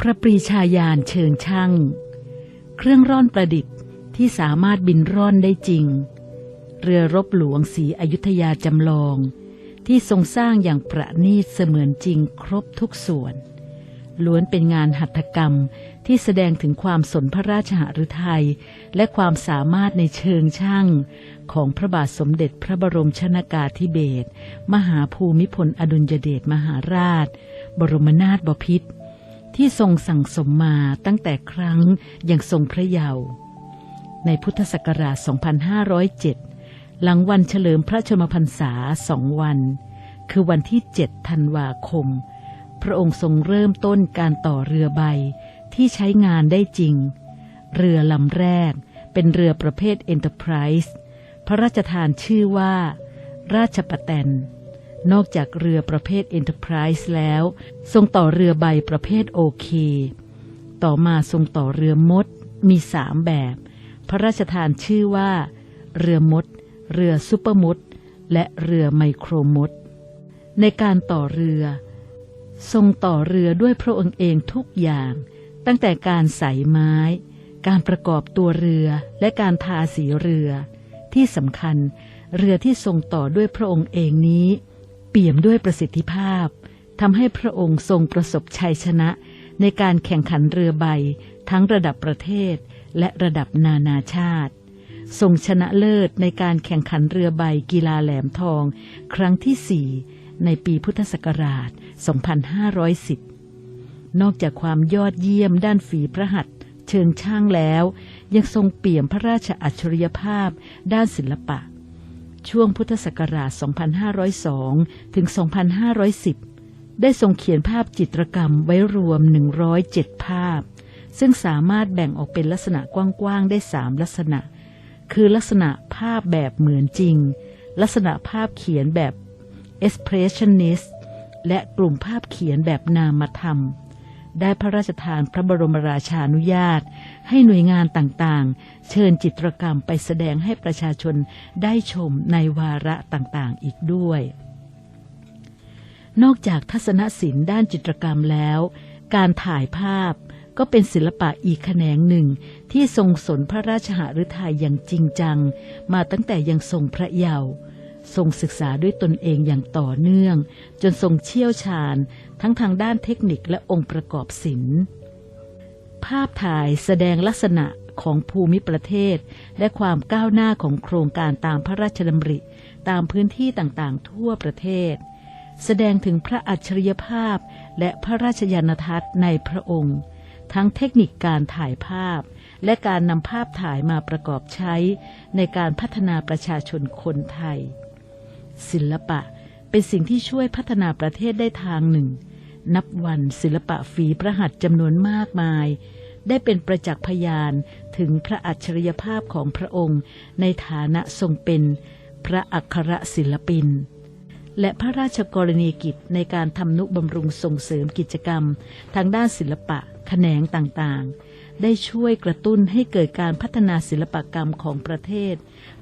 พระปรีชาญาณเชิงช่าง เครื่องร่อนประดิษฐ์ที่สามารถบินร่อนได้จริง เรือรบหลวงศรีอยุธยาจำลอง ที่ทรงสร้างอย่างประณีตเสมือนจริงครบทุกส่วน ล้วนเป็นงานหัตถกรรมที่แสดงถึงความสนพระราชหฤทัยและความสามารถในเชิงช่าง ของพระบาทสมเด็จพระบรมชนากาธิเบศรมหาภูมิพลอดุลยเดชมหาราช บรมนาถบพิตร ที่ทรงสั่งสมมาตั้งแต่ครั้งยังทรงพระเยาว์ในพุทธศักราช 2507 หลังวันเฉลิมพระชนมพรรษาสองวัน คือวันที่ 7 ธันวาคม พระองค์ทรงเริ่มต้นการต่อเรือใบที่ใช้งานได้จริง เรือลำแรกเป็นเรือประเภท Enterprise พระราชทานชื่อว่า ราชปะแตน นอกจากเรือประเภท Enterprise แล้ว ทรงต่อเรือใบประเภทโอเค ต่อมาทรงต่อเรือมดมีสามแบบ พระราชทานชื่อว่า เรือมด เรือซูเปอร์มด และเรือไมโครมด ในการต่อเรือ ทรงต่อเรือด้วยพระองค์เองทุกอย่าง ตั้งแต่การใส่ไม้ การประกอบตัวเรือและการทาสีเรือ ที่สำคัญเรือที่ทรงต่อด้วยพระองค์เองนี้ ปี่ยมด้วยประสิทธิภาพทำให้พระองค์ทรงประสบชัยชนะ ในการแข่งขันเรือใบ ทั้งระดับประเทศและระดับนานาชาติ ทรงชนะเลิศในการแข่งขันเรือใบกีฬาแหลมทอง ครั้งที่สี่ในปีพุทธศักราช 2510 นอกจากความยอดเยี่ยมด้านฝีพระหัตถ์เชิงช่างแล้ว ยังทรงเปี่ยมพระราชอัจฉริยภาพด้านศิลปะ ช่วงพุทธศักราช 2502 ถึง 2510 ได้ทรงเขียนภาพจิตรกรรมไว้รวม 107 ภาพ ซึ่งสามารถแบ่งออกเป็นลักษณะกว้างๆ ได้ 3 ลักษณะ คือลักษณะภาพแบบเหมือนจริง ลักษณะภาพเขียนแบบ expressionist และกลุ่มภาพเขียนแบบนามธรรม ได้พระราชทานพระบรมราชานุญาต ให้หน่วยงานต่างๆ เชิญจิตรกรรมไปแสดงให้ประชาชนได้ชมในวาระต่างๆอีกด้วย นอกจากทัศนศิลป์ด้านจิตรกรรมแล้ว การถ่ายภาพก็เป็นศิลปะอีกแขนงหนึ่งที่ทรงสนพระราชหฤทัยอย่างจริงจัง มาตั้งแต่ยังทรงพระเยาว์ ทรงศึกษาด้วยตนเองอย่างต่อเนื่อง จนทรงเชี่ยวชาญ ทั้งทางด้านเทคนิคและองค์ประกอบศิลป์ภาพถ่ายแสดงลักษณะของภูมิประเทศ และความก้าวหน้าของโครงการตามพระราชดำริ ตามพื้นที่ต่างๆ ทั่วประเทศ แสดงถึงพระอัจฉริยภาพและพระราชยานทัศน์ในพระองค์ ทั้งเทคนิคการถ่ายภาพ และการนำภาพถ่ายมาประกอบใช้ในการพัฒนาประชาชนคนไทย ศิลปะเป็นสิ่งที่ช่วยพัฒนาประเทศได้ทางหนึ่ง นับวันศิลปะฝีพระหัตถ์จำนวนมากมาย ได้เป็นประจักษ์พยานถึงพระอัจฉริยภาพของพระองค์ ในฐานะทรงเป็น พระอัครศิลปิน และพระราชกรณียกิจในการทำนุบำรุงส่งเสริมกิจกรรม ทางด้านศิลปะแขนงต่างๆ ได้ช่วยกระตุ้นให้เกิดการพัฒนาศิลปกรรมของประเทศ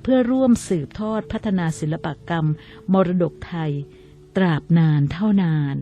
เพื่อร่วมสืบทอดพัฒนาศิลปกรรม มรดกไทย ตราบนานเท่านาน